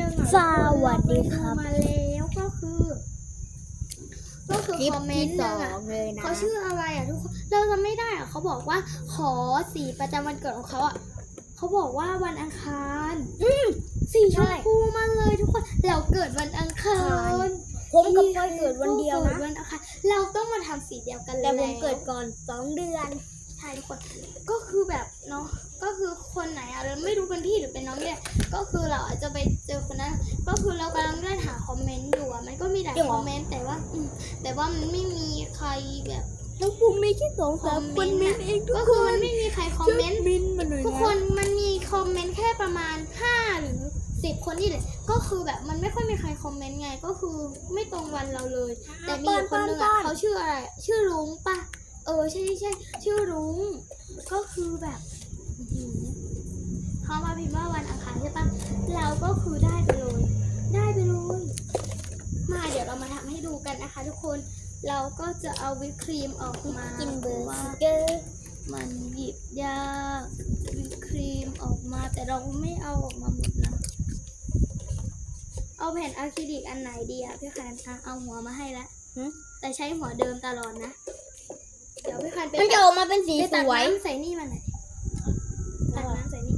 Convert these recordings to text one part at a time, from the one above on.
นึงอะสวัสดีครับเาไปดูมาแล้วก็คือ ก็คือคลิปคอมเมนที่ต์สนึองอะงเลยนะเขาชื่ออะไรอะทุกคนเราจะไม่ได้อะเขาบอกว่า ขอสีประจำวันเกิดของเขาอะเขาบอกว่าวันอังคาร อืมสีชมพูมาเลยทุกคนเราเกิดวันอังคารผมกับพลอยเกิดวันเดียวกินะวันอังคารเราต้องมาทำสีเดียวกันแต่ผมแล้วเกิดก่อนสองเดือน ใช่ทุกคนก็คือแบบเนาะก็คือคนไหนอะเราไม่รู้เป็นพี่หรือเป็นน้องเนี่ยก็คือเราอาจจะไปเจอคนนั้นก็คือเรากำลังเลื่อนหาคอมเมนต์อยู่อะมันก็มีหลายจริงเหครออมเมนต์แต่ว่าอืมแต่ว่ามันไม่มีใครแบบแล้วผมมีแค่สองสามคคอมนเมมินนต์เองทุกก็คคือนมันไม่มีใครคอมเมนต์ มินมาหน่อยทุกคนมันมีคอมเมนต์แค่ประมาณห้าหรือสิบคนนี่แหละ ก็คือแบบมันไม่ค่อยมีใครคอมเมนต์ไง ก็คือไม่ตรงวันเราเลย แต่มีอยู่คนหนึงอะเขาชื่ออะไรอะชื่อรุ้งปะ เออใช่ใช่ใช่ชื่อรุ้งก็คือแบบอื้อหือเขามาพิมพ์ว่าวันอังคารใช่ปะเราก็คือได้ไปเลยได้ไปเลยมาเดี๋ยวเรามาทำให้ดูกันนะคะ ทุกคนเราก็จะเอาวิปครีมออกมากินเบอร์ว่าเกอร์มันหยิบยากวิปครีมออกมา แต่เราไม่เอาออกมาหมดนะเอาแผ่นอะคริลิกอันไหนดีอะพี่คันอะเอาหัวมาให้แล้วแต่ใช้หัวเดิมตลอดนะ เดี๋ยวพี่คันไปมันจะออกมาเป็นสีไปสตักวยน้ำใส่นี่มาหน่อยตักน้ำใส่นี่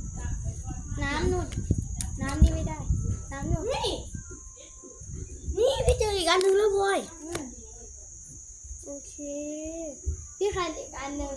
น้ำนุ่น น้ำนี่ไม่ได้ น้ำนุ่นนี่นี่พี่เจออีกอันหนึงแล้วพลอย อืมโอเค พี่คันอีกอันหนึ่ง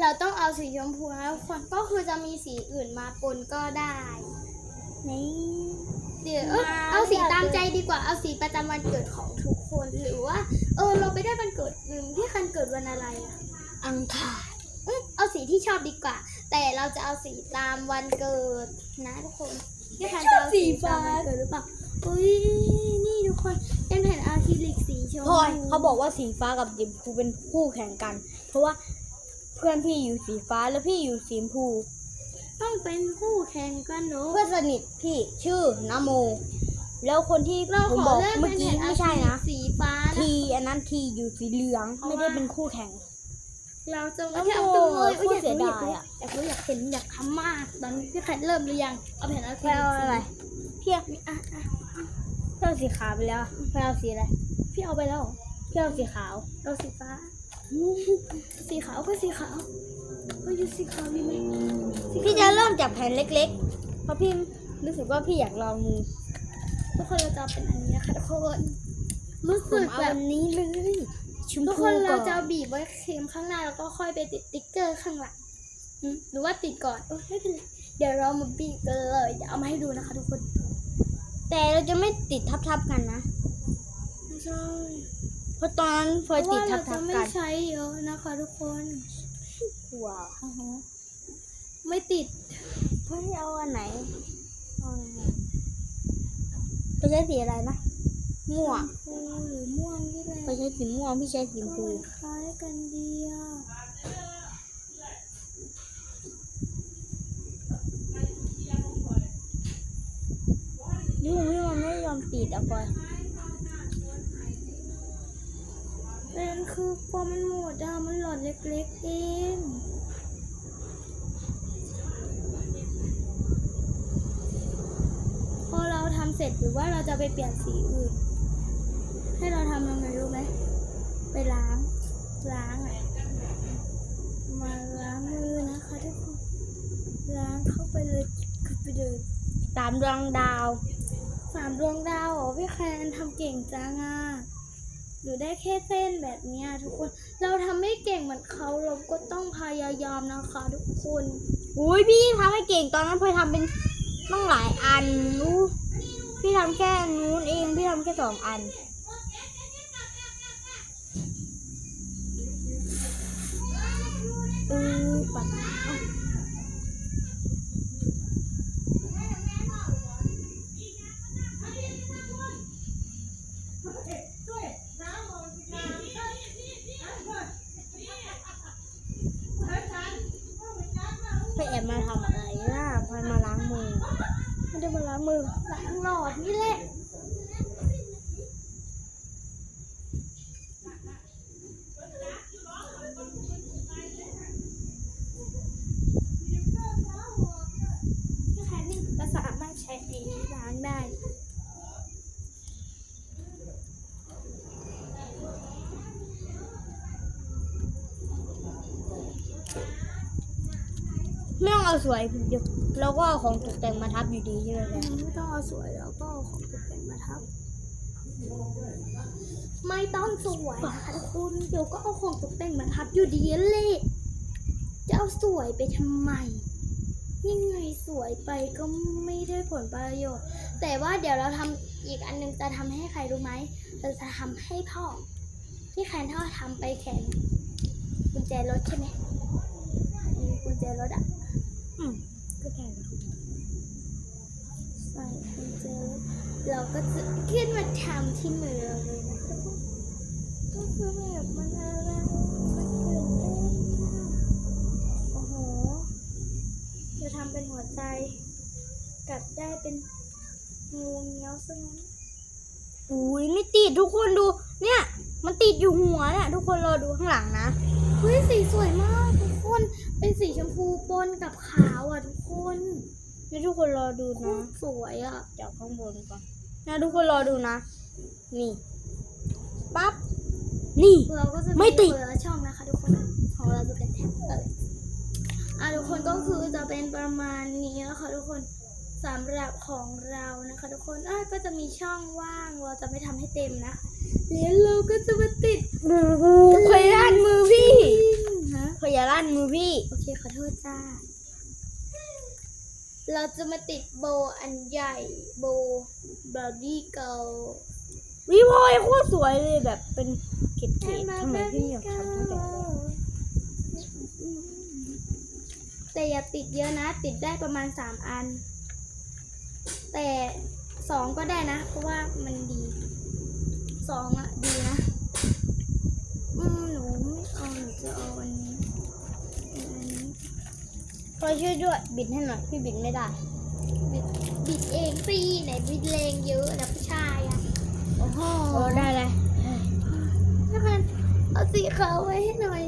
เราต้องเอาสีชมพูนะทุกคนก็คือจะมีสีอื่นมาปนก็ได้นี่ เดี๋ยวเอ้ยมาเอาสีอยากตามดูใจดีกว่า เอาสีประจำวันเกิดของทุกคน หรือว่า เออ เราไปได้วันเกิดอืมพี่คันเกิดวันอะไรอะ อังคารอืมเอาสีที่ชอบดีกว่า แต่เราจะเอาสีตามวันเกิดนะทุกคนพี่คันจะเอาสีตามวันเกิดหรือเปล่าอุ้ยนี่ทุกคนเป็นแผ่นอะคริลิกสีชมพลอยพูเขาบอกว่าสีฟ้ากับสีชมพูเป็นคู่แข่งกัน เพราะว่า เพื่อนพี่อยู่สีฟ้าแล้วพี่อยู่สีชมพู ต้องเป็นคู่แข่งกันเนอะเพื่อนสนิทพี่ชื่อนโม แล้วคนที่เราผมขบออกเลือกเมื่เป็อนกี้แผ่นอะไม่คใช่ริลินะกสีฟ้านะ ทีอันนั้นทีอยู่สีเหลืองเพราะไม่ได้ว่าเป็นคู่แข่ง เราจะไม่โอ้ทำโหตัวเลยโคตรเสียดายอะอยากรู้อยากเห็นอยากทำมาก ตอนนี้พี่แคทเริ่มหรือยัง เอาแผ่นอะคริไม่ลิกเอาสีอะไร พี่เอาอะอะพี่เอาสีขาวไปแล้วพี่เอาสีอะไรพี่เอาไปแล้วเหรอพี่เอาสีขาว เราสีฟ้า สีขาวก็สีขาวก็อยู่สีขาวดีไหมสีพี่ขาวจะเริ่มจากแผ่นเล็กๆ เพราะพี่รู้สึกว่าพี่อยากลองมือทุกคนเราจะเอาเป็นอันนี้นะคะทุกคนรู้ผสึมกเอาแบบอันนี้เลยชมทุกพูคนก่เราอนจะเอาบีบไว้เค็มข้างหน้าแล้วก็ค่อยไปติดติ๊กเกอร์ข้างหลังอืมหรือว่าติดก่อนเออไม่เป็นไรเดี๋ยวเรามาบีบกันเลยเดี๋ยวเอามาให้ดูนะคะ ทุกคน แต่เราจะไม่ติดทับๆกันนะไม่ใช่ เพราะตอนนั้นพเพลอยราะติดว่าเราทัจะบๆไม่กันใช้เยอะนะคะทุกคนว้าวอ๋อฮะไม่ติดพลอยเอาอันไหนเอาอันไหนไปใช้สีอะไรนะม่วงชมพูหรือม่วงนี่แหละไปใช้สีม่วงพี่ใช้สีชมพูมันคล้ายกันดีอะนี่พี่มันไม่ยอมติดอะพลอ ยเป็นคือพอมันหมดอะมันหลอดเล็กๆเองพอเราทำเสร็จหรือว่าเราจะไปเปลี่ยนสีอื่น ให้เราทำยังไงรู้ไหมไปล้าง ล้างอะมาล้างมือนะคะทุกคนล้างเข้าไปเลยเข้าไปเลยตามดวงดาวสามดวงดาวเหรอพี่แคนทำเก่งจังอะ หนูได้แค่เส้นแบบเนี้ยทุกคน เราทำไม่เก่งเหมือนเขาเราก็ต้องพยายามนะคะ ทุกคนอุ้ยพี่ทำให้เก่งตอนนั้นพลอยทำเป็นต้องหลายอันรู้พี่ทำแค่นู้นเอง พี่ทำแค่สองอันเออปัดเอ้า มาทำอะไรล่ะพลอยมาล้างมือ ไม่ได้มาล้างมือ หลังหลอดนี่แหละแค่นี้ก็สามารถใช้ไอ้นี้ล้างได้ ไม่ต้อง เอาสวยเดี๋ยวเราก็เอาของตกแต่งมาทับอยู่ดีใช่ไหมไม่ต้องเอาสวยแล้วก็เอาของตกแต่งมาทับ ไม่ต้องสวยนะคะทุกคนเดี๋ยวก็เอาของตกแต่งมาทับอยู่ดีแหละจะเอาสวยไปทำไมยังไงสวยไปก็ไม่ได้ผลประโยชน์ แต่ว่าเดี๋ยวเราทำอีกอันหนึงจะทำให้ใครรู้ไหมเราจะทำให้พ่อ ที่แคนท่อทำไปแขนกุญแจรถใช่ไหมมีกุญแจรถอะ ก็ได้ใส่กุญแจรถเราก็จะขึ้นมาทำที่มือเราเลยนะคะก็คือแบบมันอะไรมันตื่นเต้นมากโอ้โหจะทำเป็นหัวใจกัดได้เป็นงูเงี้ยวซะงั้นอุ้ยไม่ติดทุกคนดู เนี่ย มันติดอยู่หัวเนี่ยทุกคนรอดูข้างหลังนะเฮ้ยสีสวยมากทุก คนเป็นสีชมพูปนกับขาวอะทุกคนนี่ทุกคนรอดูโคนะตรสวยอะจากข้างบนก่อนนะทุกคนรอดูนะ นี่ปั๊บนี่ เราก็จะไม่ติด คนละช่องนะคะทุกคนของเราจะเป็นแท็บเลยอะทุกคนก็คือจะเป็นประมาณนี้นะคะทุกคนสำหรับของเรานะคะ ทุกคนอะก็จะมีช่องว่างเราจะไม่ทำให้เต็มนะคะแล้วเราก็จะมาติด เคยลั่นมือพี่ฮะเคยอย่าลั่นมือพี่โอเคขอโทษจ้า เราจะมาติดโบอันใหญ่โบบอดี้เกิลวิพอยโคตรสวยเลยแบบเป็นเกล็ดๆทำไมพี่ไม่อยากทำตั้งแต่แรกแต่อย่าติดเยอะนะ ติดได้ประมาณสามอัน แต่สองก็ได้นะ เพราะว่ามันดีสองอะดีนะ อืมหนูไม่เอาหนูจะเอาอันนี้เอาอันนี้ พลอยช่วยด้วย บิดให้หน่อยพี่บิดไม่ได้ บิดบิดเองสิไหนบิดแรงเยอะนะผู้ชายอะโอ้โหโอ้ได้เลยถ้ามันเอาสีขาวไว้ให้หน่อย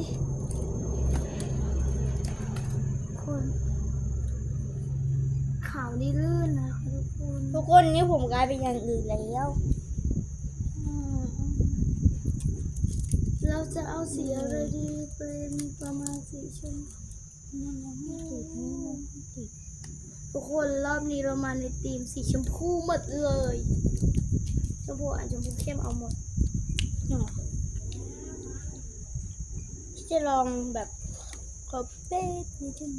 คนขาวนี่ลื่นนะคะทุกคนทุกคนนี่ผมกลายเป็นอย่างอื่นแล้วอืมเราจะเอาสีอะไรดีเป็นประมาณสีชมพู ทุกคนรอบนี้เรามาในธีมสีชมพูหมดเลยชมพูอะชมพูเข้มเอาหมดที่จะลองแบบขอเป๊ะนิดนึง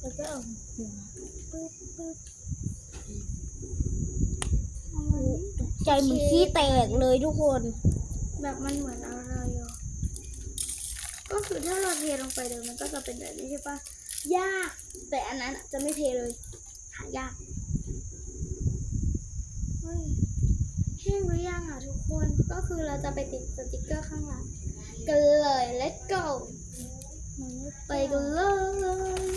แล้วก็เอาหัวปึ๊บปึ๊บเอาใจเหมือนขี้แตกเลยทุกคน แบบมันเหมือนอะไร ก็คือถ้าเราเทลงไปเลยมันก็จะเป็นแบบนี้ใช่ปะยาก แต่อันนั้นอะจะไม่เทเลยหายากเฮ้ยแห้งหรือยังอะทุกคนก็คือเราจะไปติดสติกเกอร์ข้างหลังกันเลย let's go ไปกันเลย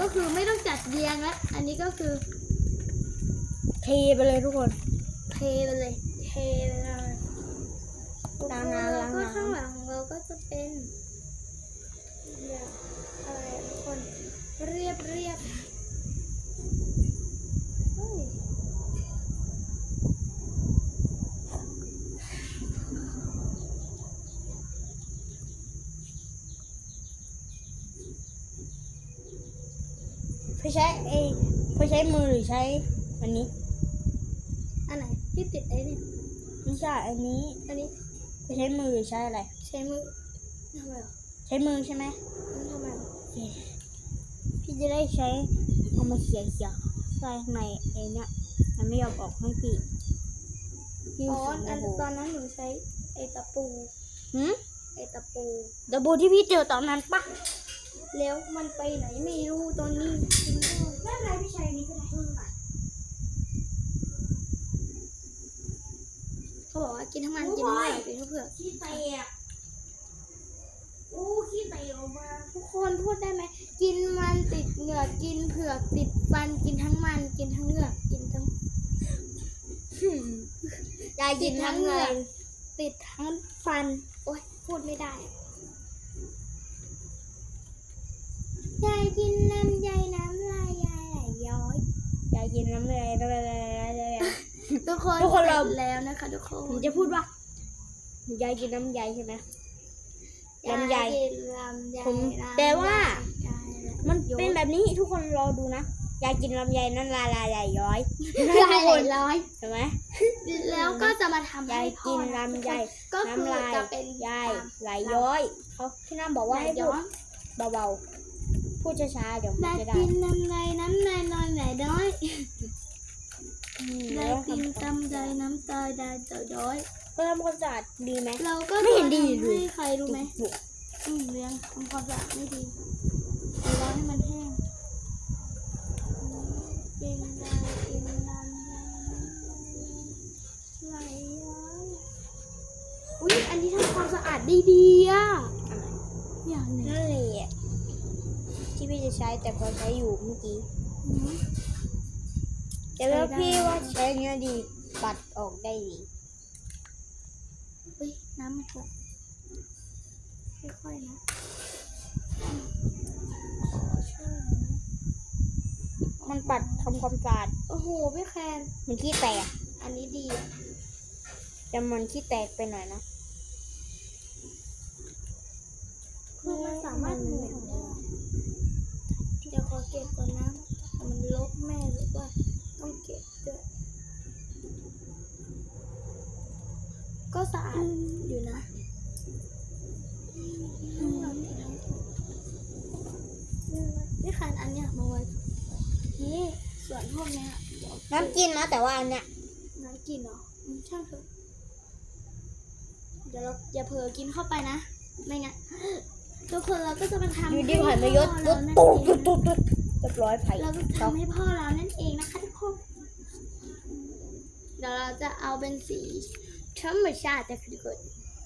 ก็คือไม่ต้องจัดเรียงแล้วอันนี้ก็คือเทไปเลยทุกคน เทไปเลย เทไปเลยล้างน้ำแล้วก็ล้างน้ำข้างหลังเราก็จะเป็น แบบอะไรอะทุกคนเรียบเรียบเฮ้ยเพื่อใช้ไอเพื่อใช้มือหรือใช้อันนี้ อันไหนที่ติดไอ้เนี่ยไม่ใช่อันนี้ อันนี้เพื่อใช้มือหรือใช้อะไร ใช้มือทำไมเหรอใช้มือใช่ไหมทำไมเหรอ โอเคพี่ จะได้ใช้เอามาเขี่ยเขี่ยใส่ข้างในไอ้เนี่ยมันไม่ยอมออกให้พี่พี่อ๋อรู้สึกอันโมโหตอนนั้นหนูใช้ไอ้ตะปูหืมไอ้ตะปูดับบูที่พี่เจอตอนนั้นปะแล้วมันไปไหนไม่รู้ตอนนี้ไม่เป็นไรพี่ชายนี้ก็ได้เขาบอกว่ากินทั้งมันกินทั้งหลายกินทั้งเผือกขี้แตกโอ้ขี้แตกออกมาทุกคนพูดได้ไหม กินมันติดเหงือกกินเผือกติดฟันกินทั้งมันกินทั้งเหงือกกินทั้งยายกินทั้งเหงินติดทั้งฟัน โอ๊ยพูดไม่ได้ยายกินน้ำยายน้ำลายยายไหลย้อยยายกินน้ำเลยน้ำเลยน้ำเลยทุกคนทุกคนเราแล้วนะคะ ทุกคนผมจะพูดว่ายายกินน้ำยายใช่ไหมลำไยายผมแต่ว่า มันโยเป็นแบบนี้ทุกคนรอดูนะยายกินลำไยนั่นลาลายใหญ่ย้อยยายไหลร้อยใช่ไหมแล้วก็จะมาทำยาให้ยพ่กิอนนะลำไยก็คือน้ำลายจะเป็นยายไหลย้อยเขาที่น้ำบอกว่าให้ไหลพูย้ดอยเบาๆพูดช้าๆเดี๋ยวมันได้จะได้กินน้ำไหลน้ำในนอนไหลน้อยอืมได้แล้วกินทำตำใจน้ำตายได้เต่าย้อยก็ทำความสะอาดดีไหมเราก็ไม่เห็นดีจะเลยทำให้ใครรู้ไหมถูกอืมเลี้ยงทำความสะอาดไม่ดีเดี๋ยวรอให้มันแห้งกินได้กินน้ำไหลย้อยอุ้ยอันนี้ทำความสะอา ดได้ดีอะอย่างหนึ่งนั่นแหละที่พี่จะใช้แต่พอใช้อยู่เมื่อกี้อืมแต่ว่าใช้ได้พี่ว่าใช้เนี้ยดีปัดออกได้ดีอุ้ยน้ำมันหกค่อยๆนะขอช่วยหน่อยนะมันปัดทำความสะอาดโอ้โหพี่แคนมันขี้แตก อันนี้ดีอะแต่มันขี้แตกไปหน่อยนะ คือ มันสามารถหมุนได้เดี๋ยวขอเก็บก่อนนะแต่มันลบแม่หรือว่าต้องเก็บด้วยก็สะอาดอยู่นะพี่แคนอันเนี้ยมาไว้นี่ส่วนพวกเนี้ยเดี๋ยวน้ำกินนะแต่ว่าอันเนี้ยน้ำกินเหรออืมช่างเถอะเดี๋ยวเราอย่าเผลอกินเข้าไปนะ ไม่งั้น ทุกคนเราก็จะมาทำอยู่ดีให้ผ่านมายศพ่อตุ๊เราดนั่นตุ๊ดเองตุ๊ดตุ๊ดเรียบร้อยไผ่เราก็ทำให้พ่อเรานั่นเองนะคะทุกคนเดี๋ยวเราจะเอาเป็นสีธรรมชาติแต่คือเกิด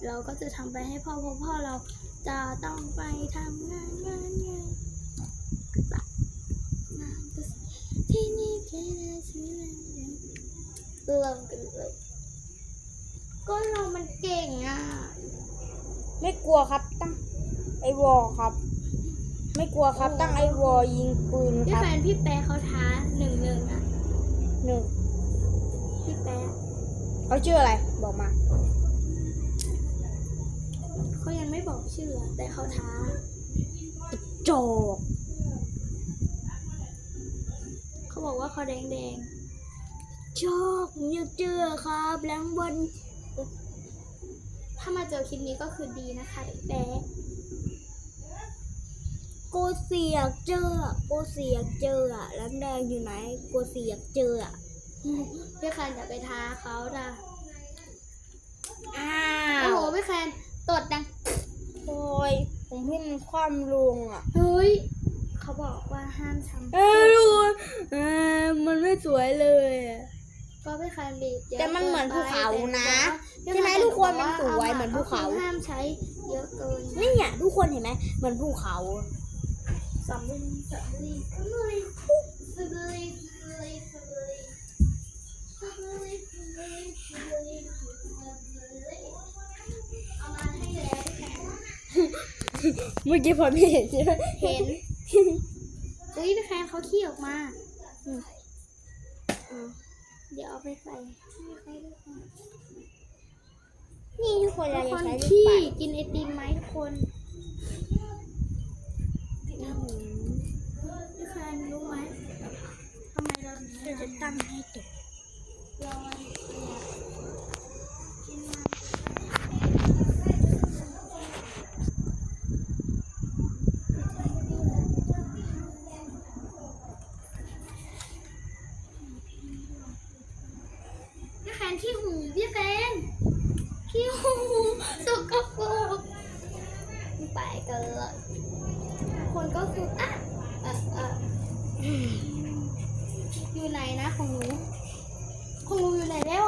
เราก็จะทำไปให้พ่อเพราะพ่อเราจะต้องไปทำงานงานงานกลับงานก็สิที่นี่แค่ไหนที่ไหนเริ่มกันเลยก็เรามันเก่งอะ ไม่กลัวครับตั้ง ไอวอลครับ ไม่กลัวครับ ตั้งไอวอลยิงปืนพี่ครับแฟนพี่แป๊ะเขาท้าหนึ่งหนึ่งอะ หนึ่งพี่แป๊ะเขาชื่ออะไร บอกมาเขายังไม่บอกชื่ออะแต่เขาท้าโจกเขาบอกว่าเขาแดงแดงโจกผมอยากเจอครับแรงบนๆถ้ามาเจอคลิปนี้ก็คือดีนะคะพี่แป๊ะโกเสียกเจออะโกเสียกเจออะแรงแดงอยู่ไหนโกเสียกเจออะพี่แคนอย่าไปท้าเขาจ้ะอ้าโอ้วโหพี่แคนตดดังโอ้ยผมเพิ่งความลงอะเฮ้ยเขาบอกว่าห้ามทำเอ้ยทุกคนเอ้ยมันไม่สวยเลยอะก็พี่แคนบีบเยอะแต่มันเหมือนภูเขานะแต่ใช่ไหมว่าทุกคนมันสวยาเหมือนภูเขาห้ามใช้เยอะเกินนี่เนี่ยทุกคนเห็นไหมเหมือนภูเขา สำลีสำลีสำลีสำลีสำลีสำลีสำลีสำลีสำลีสำลีเอามาให้แล้วพี่แคนเมื่อกี้ผมไม่เห็นใช่ไหมเห็นอุ้ยพี่แคนเขาขี้ออกมาอืมอะเดี๋ยวเอาไปใส่ให้ใครด้วยค่ะนี่ทุกคนทุเรากคจะนใช้ลูกขี้ปัด กินไอติมไหมทุกคนพี่แคนรู้ไหมทำไมเราถึงไม่ เราจะ ทำ ตั้งให้ตก เรากินมันพี่แคนขี้หูพี่แคนขี้หูสกปรกไปกันเลยคนก็คืออะเออเอออยู่ไหนนะของหนูของหนูอยู่ไหนแล้ว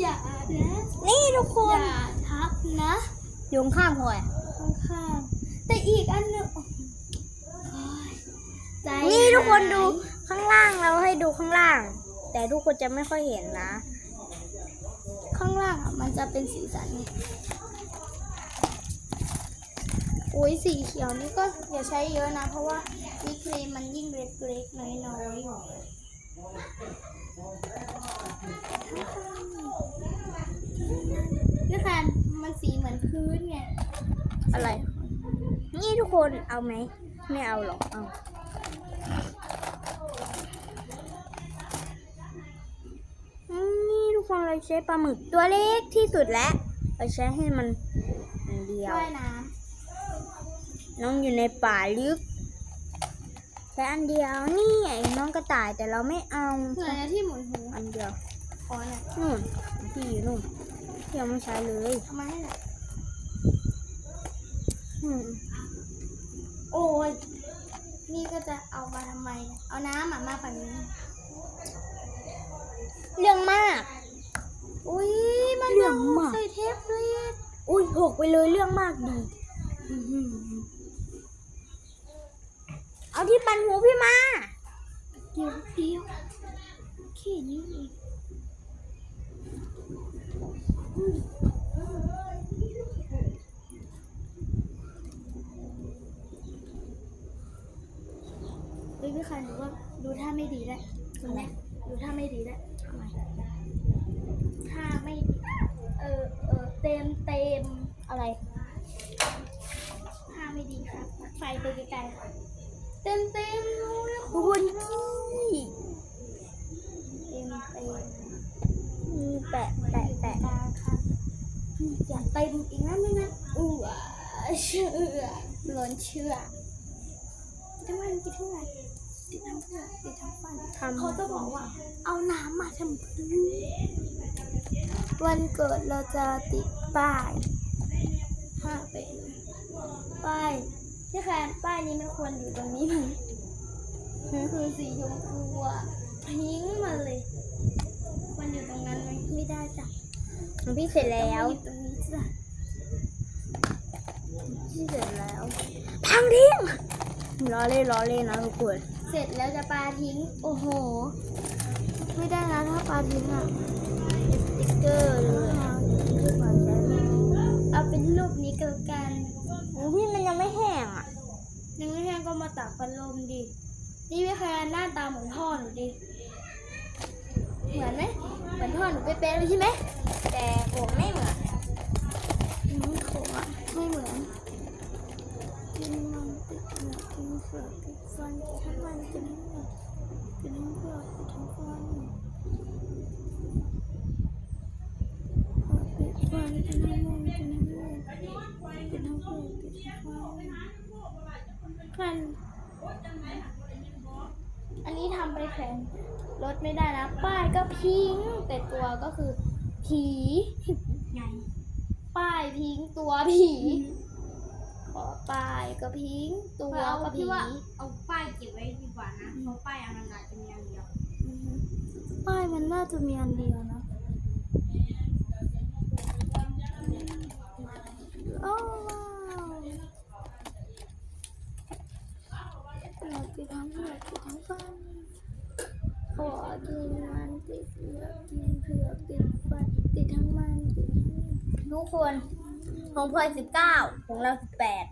อย่า นะนี่ทุกคอนย่าทับนะอยู่ข้างพลอยข้างๆแต่อีกอันหนึงโอ๊ยใจนี่ทุกคนคนดูข้างล่างเราให้ดูข้างล่าง แต่ทุกคนจะไม่ค่อยเห็นนะ ข้างล่างอะมันจะเป็นสีสันอุ้ยสีเขียวนี่ก็อย่าใช้เยอะนะ เพราะว่าวิปครีมมันยิ่งเล็กๆน้อยๆอยู่ นี่ค่ะมันสีเหมือนพื้นไงอะไร นี่ทุกคนเอาไหม ไม่เอาหรอก เอาอืมนี่ทุกคนเราใช้ปลาหมึกตัวเล็กที่สุดแล้ว เราใช้ให้มันอันเดียว ว่ายน้น้องอยู่ในป่าลึก ใช้อันเดียว นี่ไอ้น้องกระต่ายแต่เราไม่เอาำเหมือนนะที่หมุนหูอันเดียวอ๋อเนี่ยนู่นพี่อยู่นู่นที่ ยังไม่ใช้เลยเอามาให้หน่อยอืมโอ้ยนี่ก็จะเอามาทำไมเนี่ยเอาน้ำอะมาฝั่งนี้ เรื่องมาก อุ้ยมันเรื่องมากใส่เทปเลยอุ้ยหกไปเลยเรื่องมากดีเอาที่ปันหูพี่มา เดี๋ยวเดียวแค่นี้เอง เฮ้ยพี่คันดูว่าดูท่าไม่ดีแล้วเห็นไหมดูท่าไม่ดีแล้วท่าไม่ดีเออเออเต็มเต็มอะไรท่าไม่ดีครับไฟไปไกลๆเต็มเต็มรู้แล้วทุกคนที่ เต็มเต็ม มีแปะแปะแปะ กลางค่ะ อย่าเต็มอีกนะไม่งั้นอู้วเชื่อล้นเชื่อทำไมมันกินเท่าไหร่ติดทั้งเปลือกติดทั้งฟันทำเขาจะบอกว่า เอาน้ำมาทำพื้นวันเกิดเราจะติดป้ายห้าเป็นป้ายที่แคนป้ายนี้มันควรอยู่ตรงนี้ไหมคือสีชมพูอะพิงค์มาเลย มันอยู่ตรงนั้นไหมไม่ได้จ้ะ ของพี่เสร็จแล้วต้องอยู่ตรงนี้จ้ะพี่เสร็จแล้ว พังทิ้งล้อเล่นล้อเล่นนะทุกคนเสร็จแล้วจะปาทิ้ง โอ้โห ไม่ได้นะถ้าปาทิ้งอะสติ๊กเกอร์เลยที่ขอใช้เลยเอาเป็นรูปนี้กันกันของพี่มันยังไม่แห้งอะ ยังไม่แห้งก็มาตากพัดลมดิ นี่พี่แคนหน้าตาเหมือนพ่อหนูดิ เหมือนไหมเหมือนพ่อหนูเป๊ะๆเลยใช่ไหม แต่ผมไม่เหมือนอืมผมอะไม่เหมือนกินมันติดเหงือกกินเปลือกติดฟันทั้งวันกินทั้งหมดกินทั้งเปลือกกินทั้งฟันติดฟันกินทั้งหมดกินทั้งหมดกินทั้งเปลือกกินทั้งฟันฟันอันนี้ทำไปแข่งรถไม่ได้นะ ป้ายก็พิงค์แต่ตัวก็คือ ผีไงป้ายพิงค์ตัวผีขอป้ายก็พิงค์ตัวเอาก็พี่ผีว่าเอาป้ายเก็บไว้ดีกว่านะเพราะป้ายอันนั้นอาจจะมีอันเดียวอือฮึป้ายมันน่าจะมีอันเดียวนะโอ้ว้าวอยากกินทั้งเผือกกินทั้งฟันขอกินมันติดเผือกกินเผือกติดฟันติดทั้งมันติด ทั้งทุกคนของพลอยสิบเก้าของเราสิบแปด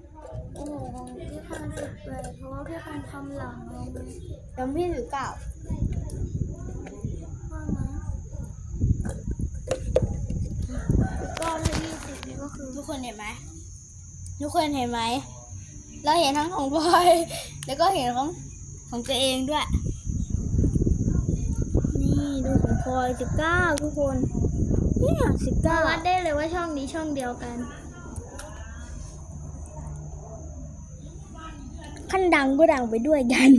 โอ้โหพี่พันสิบเลยเพราะว่าพี่พันทำหลังเราเลยของพี่สิบเก้าว่ามาก็ถ้ายี่สิบนี่ก็คือทุกคนเห็นไหมทุกคนเห็นไหมเราเห็นทั้งของพลอยแล้วก็เห็นของของตัวเองด้วย นี่ดูของพลอยสิบเก้าทุกคน เนี่ยสิบเก้าวัดได้เลยว่าช่องนี้ช่องเดียวกัน ขั้นดังก็ดังไปด้วยกัน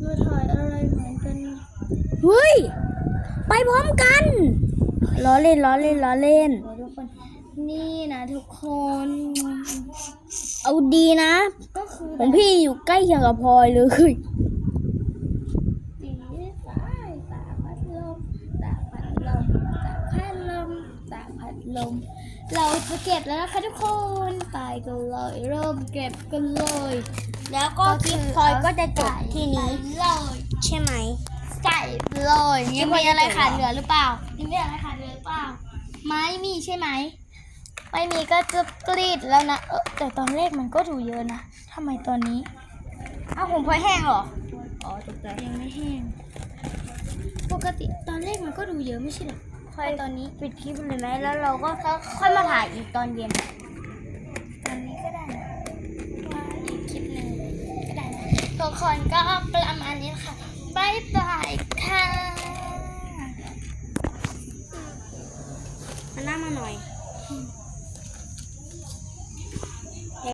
เราถ่ายอะไรเหมือนกันเฮ้ย ไปพร้อมกันล้อเล่นล้อเล่นล้อเล่นโอ้ทุกคนนี่นะทุกคน เอาดีนะก็คือของพี่อยู่ใกล้เคียงกับพลอยเลย สีสายตากพัดลมตากพัดลมตากพัดลมตากพัดลม เราจะเก็บแล้วนะคะทุกคนไปกันเลยเริ่มเก็บกันเลย แล้วก็คลิปพลอยก็จะจบที่นี้เลยใช่ไหมใส่เลยคลิยังปพลอยมีอะไรจะจบขาดเหลือหรือเปล่ายังมีอะไรขาดเหลือหรือเปล่า ไม่มีใช่ไหมไม่มีก็จะกรีดแล้วนะเออแต่ตอนแรกมันก็ดูเยอะนะทำไมตอนนี้อ้าวผมพลอยแห้งเหรออ๋อตกใจยังไม่แห้ง ปกติตอนแรกมันก็ดูเยอะไม่ใช่เหรอ พลอยตอนนี้ปิดคลิปเลยไหมแล้วเราก็ค่อยมาถ่ายอีกตอนเย็นตอนนี้ก็ได้นะว่าอีกคลิปหนึ่งก็ได้นะทุกคนก็ประมาณนี้ค่ะบายบายค่ะมันหน้ามาหน่อย